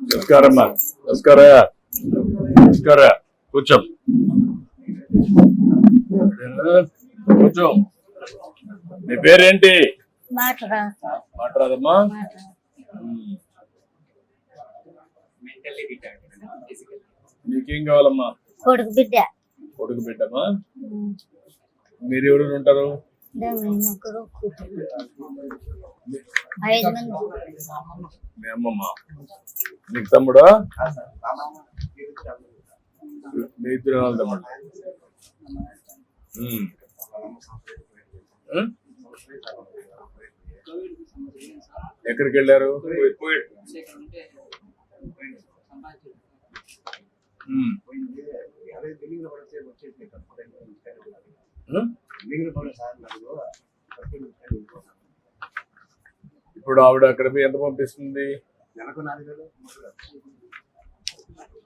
నమస్కారమ్మా నమస్కార నమస్కార కూర్చో. కూర్చో. నీ పేరేంటి? మాటరా మాట్లాడమ్మా. మాట మెంటల్లీ రిటార్డ్ ఫిజికల్ నీకేం కావాలమ్మా? కొడుకు బిడ్డ. కొడుకు బిడ్డమ్మా. మీరు ఎవరు ఉంటారు? ముగ్గురు మీ అమ్మమ్మ. నీకు తమ్ముడా? మీ ఇద్దరు తమ్ముడు? ఎక్కడికి వెళ్ళారు? ఉమ్. ఇప్పుడు ఆవిడ అక్కడ పోయి ఎంత పంపిస్తుంది?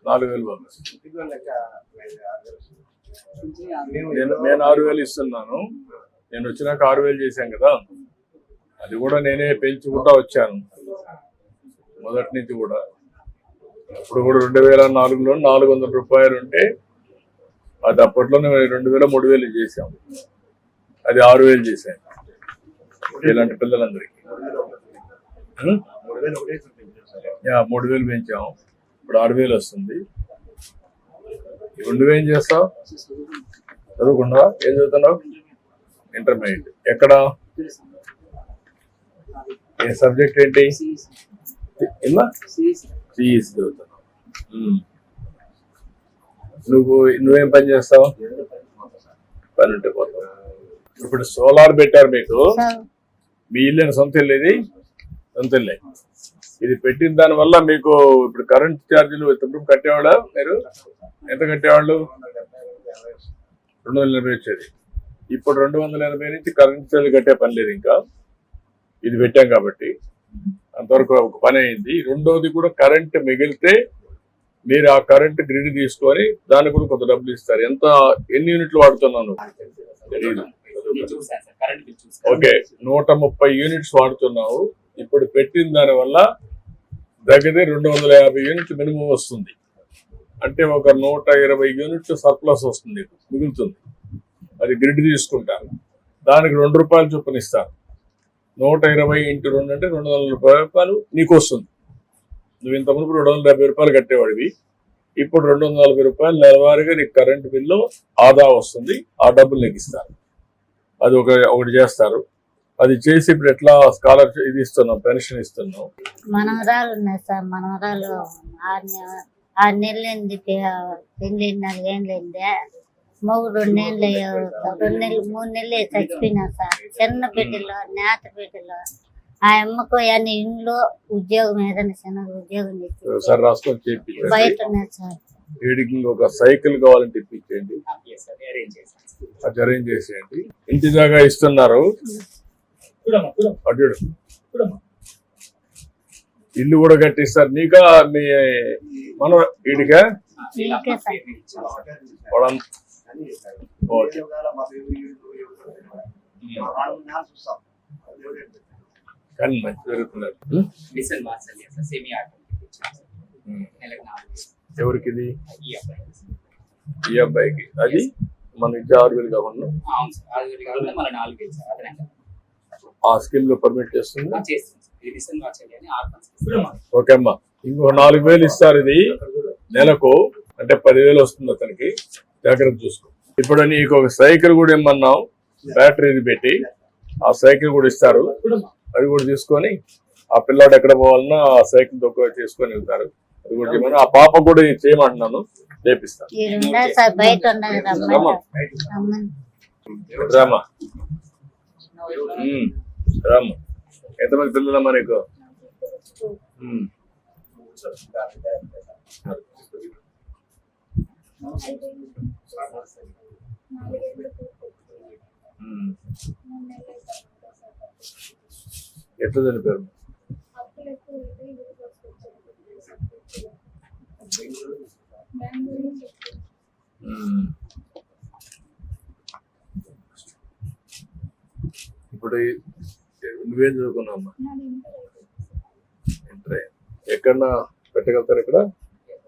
నాలుగు వేలు. పంపిస్తుంది. నేను ఆరు వేలు ఇస్తున్నాను. నేను వచ్చినాక ఆరు వేలు చేశాను కదా. అది కూడా నేనే పెంచుకుంటా వచ్చాను. మొదటి నుంచి కూడా. ఇప్పుడు కూడా రెండు వేల నాలుగులో నాలుగు వందల రూపాయలు ఉంటే అది అప్పట్లోనే రెండు వేల మూడు వేలు చేశాం. అది ఆరు వేలు చేశాను. ఇలాంటి పిల్లలందరికీ? మూడు వేలు. యా మూడు వేలు పెంచాం ఇప్పుడు ఆరు వేలు వస్తుంది. ఇప్పుడు నువ్వేం చేస్తావు? చదువుకుంటా ఏం చదువుతున్నావు? ఇంటర్మీడియట్. ఎక్కడ? ఏ సబ్జెక్ట్ ఏంటి? సిఈసి చదువుతున్నావు. ఉమ్. నువ్వు నువ్వేం పని చేస్తావు? పని ఉంటే పోతావు. ఇప్పుడు సోలార్ పెట్టారు మీకు. మీ ఇల్లు సొంత ఇల్లు ఇది? ఇల్లే ఇది పెట్టిన దాని వల్ల మీకు ఇప్పుడు కరెంట్ ఛార్జీలు ఎప్పుడు కట్టేవాళ్ళ మీరు? ఎంత కట్టేవాళ్ళు? రెండు వందల ఎనభై వచ్చేది. ఇప్పుడు రెండు వందల ఎనభై నుంచి కరెంట్ ఛార్జీలు కట్టే పని లేదు ఇంకా. ఇది పెట్టాం కాబట్టి. అంతవరకు ఒక పని అయింది. రెండోది కూడా కరెంట్ మిగిలితే మీరు ఆ కరెంట్ గ్రిడ్ తీసుకొని దానికి కూడా కొంత డబ్బులు ఇస్తారు. ఎంత ఎన్ని యూనిట్లు వాడుతున్నాను? ఓకే. నూట ముప్పై యూనిట్స్ వాడుతున్నావు. ఇప్పుడు పెట్టిన దానివల్ల దగ్గరే దగ్గర రెండు వందల యాభై యూనిట్లు మినిమం వస్తుంది. అంటే ఒక నూట ఇరవై యూనిట్లు సర్ప్లస్ వస్తుంది మిగులుతుంది. అది గ్రిడ్ తీసుకుంటారు దానికి రెండు రూపాయలు చొప్పున ఇస్తారు నూట ఇరవై ఇంటి రెండు అంటే రెండు వందల రూపాయలు నీకు వస్తుంది. నువ్వు ఇంత మునుపు రెండు వందల యాభై రూపాయలు కట్టేవాడివి. ఇప్పుడు రెండు వందల నలభై రూపాయలు నెలవారీగా నీకు కరెంట్ బిల్లు ఆదా వస్తుంది ఆ డబ్బులు నీకు ఇస్తారు. అది ఒక ఒకటి చేస్తారు. అది చేసి ఇప్పుడు ఎట్లా స్కాలర్షిప్ ఇది ఇస్తున్నాం పెన్షన్ ఇస్తున్నాం మనవరాలు ఉన్నాయి సార్ మనవరాలు ఆరు నె- ఆరు నెలలైంది పెళ్ళి నాలుగేళ్ళైంది మొగ్గు రెండు నెలలు అయ్యారు. రెండు నెలలు మూడు నెలలు చచ్చిపోయినా సార్. చిన్న పెట్టెలో నేత పెట్టెలో ఆ అమ్మకు అన్ని ఇంట్లో ఉద్యోగం ఏదైనా చిన్న ఉద్యోగం ఒకసారి రాసుకొని చేయించండి. బయట ఉన్నాయి సార్. వీడికి ఒక సైకిల్ కావాలంటే ఇప్పించండి అరేంజ్ చేశాను అది అరేంజ్ చేసేయండి. ఇంటి దాకా ఇస్తున్నారు. అటు ఇల్లు కూడా కట్టిస్తారు. నీకా మీ మన వీడికా ఓకే. కానీ మంచి జరుగుతున్నారు. ఎవరికి ఇది? ఈ అబ్బాయి ఈ అబ్బాయికి. అది మన ఇచ్చే ఆరు వేలు కాకుండా ఆ స్కీమ్లో పర్మిట్ చేస్తుంది. ఓకే అమ్మా. ఇంకో నాలుగు వేలు ఇస్తారు ఇది. నెలకు అంటే పదివేలు వస్తుంది అతనికి. జాగ్రత్త చూసుకో. ఇప్పుడు నీకు ఒక సైకిల్ కూడా ఇమ్మన్నాం. బ్యాటరీ ఇది పెట్టి. ఆ సైకిల్ కూడా ఇస్తారు. అది కూడా తీసుకొని ఆ పిల్లాడు ఎక్కడ పోవాలన్నా ఆ సైకిల్ దొక్క చేసుకొని వెళ్తారు. అది కూడా చేయమని. ఆ పాప కూడా ఇది చేయమంటున్నాను. చేపిస్తాను రామా రామా ఎంతమంది పిల్లలమ్మా నీకు ఉమ్. ఉమ్. ఎట్లా చనిపోయారు ఉమ్. ఇప్పుడు నువ్వేం చదువుకున్నావమ్మా ఇంటర్ ఎక్కడ ఎక్కడన్నా పెట్టగలుగుతారు ఇక్కడ?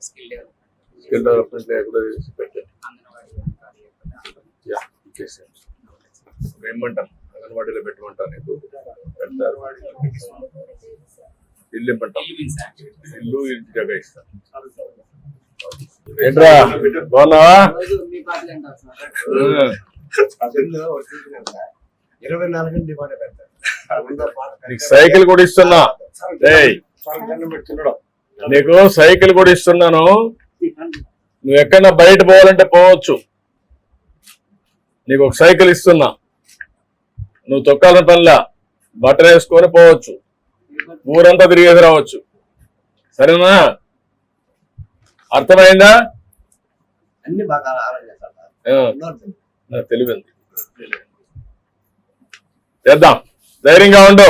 స్కిల్ డెవలప్మెంట్ స్కిల్ డెవలప్మెంట్ పెట్టండి. అంగన్వాడీ ఏమంటాను అంగన్వాడీలో పెట్టమంటాను నీకు. పెడతారు. ఇల్లు ఇమ్మంటాం. ఇల్లు ఇంటి జగ ఇస్తాను ఏంట్రా? బాగున్నావా? ఇరవై నాలుగు గంటలు పెడతారు. నీకు సైకిల్ కూడా ఇస్తున్నా. నీకు సైకిల్ కూడా ఇస్తున్నాను. నువ్వు ఎక్కడన్నా బయట పోవాలంటే పోవచ్చు. నీకు ఒక సైకిల్ ఇస్తున్నా. నువ్వు తొక్కాలని పనిలా. బట్టలు వేసుకొని పోవచ్చు. ఊరంతా తిరిగేసి రావచ్చు. సరేనా? అర్థమైందా? తెలివింది చేద్దాం. ధైర్యంగా ఉండు.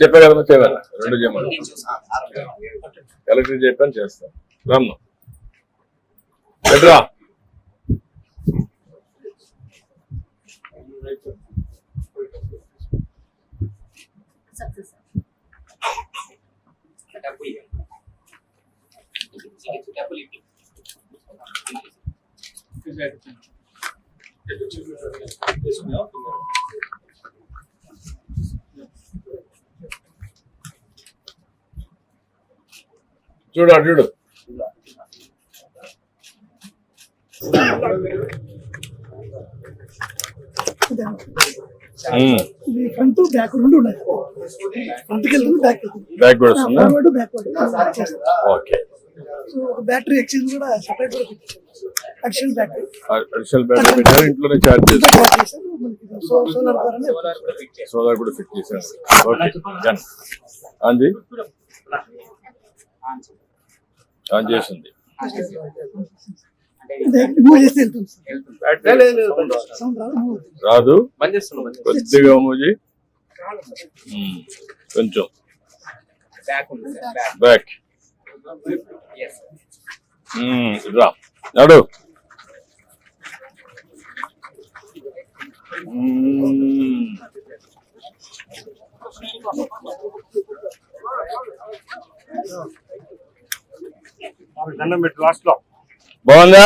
చెప్పే కదా చేయాలి రెండు చేయమని కలెక్టర్ చెప్పాను చేస్తాను. రమ్మ. చూడు చూడు. ఫ్రంట్ బ్యాక్ రెండు ఉన్నాయి. ఫ్రంట్కి వెళ్తుంది బ్యాక్ బ్యాక్ కూడా వస్తుందా? Forward back okay. సో ఒక బ్యాటరీ ఎక్స్చేంజ్ కూడా సెపరేట్ కూడా అడిషనల్ బ్యాటరీ. అడిషనల్ బ్యాటరీ పెట్టారు ఇంట్లోనే చేస్తారు సోలార్ కూడా ఫిట్ చేశారు. ఓకే డన్ ఆంజీ ఆన్ చేసింది. రాదు కొద్దిగా మూజీ కొంచెం. బ్యాక్ రా. నడు. దండం పెట్టి లాస్ట్లో. బాగుందా?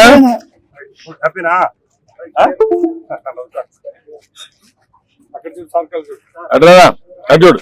హ్యాపీనా అక్కడ చూడు అటు చూడు.